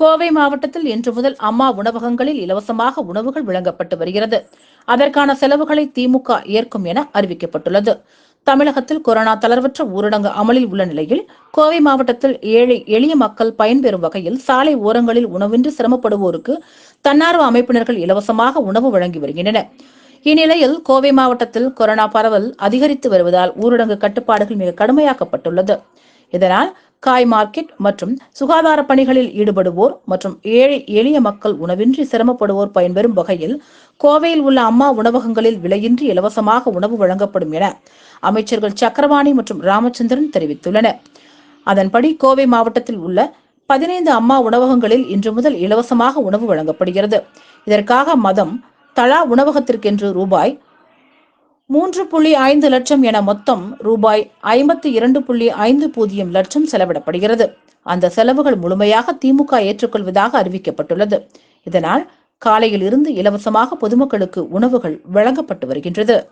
கோவை மாவட்டத்தில் இன்று முதல் அம்மா உணவகங்களில் இலவசமாக உணவுகள் வழங்கப்பட்டு வருகிறது. அதற்கான செலவுகளை திமுக ஏற்கும் என அறிவிக்கப்பட்டுள்ளது. தமிழகத்தில் கொரோனா தளர்வற்ற ஊரடங்கு அமலில் உள்ள நிலையில் கோவை மாவட்டத்தில் ஏழை எளிய மக்கள் பயன்பெறும் வகையில் சாலை ஓரங்களில் உணவின்றி சிரமப்படுவோருக்கு தன்னார்வ அமைப்பினர்கள் இலவசமாக உணவு வழங்கி வருகின்றனர் இந்நிலையில் கோவை மாவட்டத்தில் கொரோனா பரவல் அதிகரித்து வருவதால் ஊரடங்கு கட்டுப்பாடுகள் மிக கடுமையாக்கப்பட்டுள்ளது. இதனால் காய் மார்க்கெட் மற்றும் சுகாதார பணிகளில் ஈடுபடுவோர் மற்றும் ஏழை எளிய மக்கள் உணவின்றி சிரமப்படுவோர் பயன்பெறும் வகையில் கோவையில் உள்ள அம்மா உணவகங்களில் விலையின்றி இலவசமாக உணவு வழங்கப்படும் என அமைச்சர்கள் சக்கரவாணி மற்றும் ராமச்சந்திரன் தெரிவித்துள்ளனர். அதன்படி கோவை மாவட்டத்தில் உள்ள பதினைந்து அம்மா உணவகங்களில் இன்று முதல் இலவசமாக உணவு வழங்கப்படுகிறது. இதற்காக மதம் தலா உணவகத்திற்கென்று ரூபாய் மூன்று புள்ளி ஐந்து லட்சம் என மொத்தம் ரூபாய் ஐம்பத்தி இரண்டு புள்ளி ஐந்து பூஜ்ஜியம் லட்சம் செலவிடப்படுகிறது. அந்த செலவுகள் முழுமையாக திமுக ஏற்றுக்கொள்வதாக அறிவிக்கப்பட்டுள்ளது. இதனால் காலையில் இருந்து இலவசமாக பொதுமக்களுக்கு உணவுகள் வழங்கப்பட்டு வருகின்றது.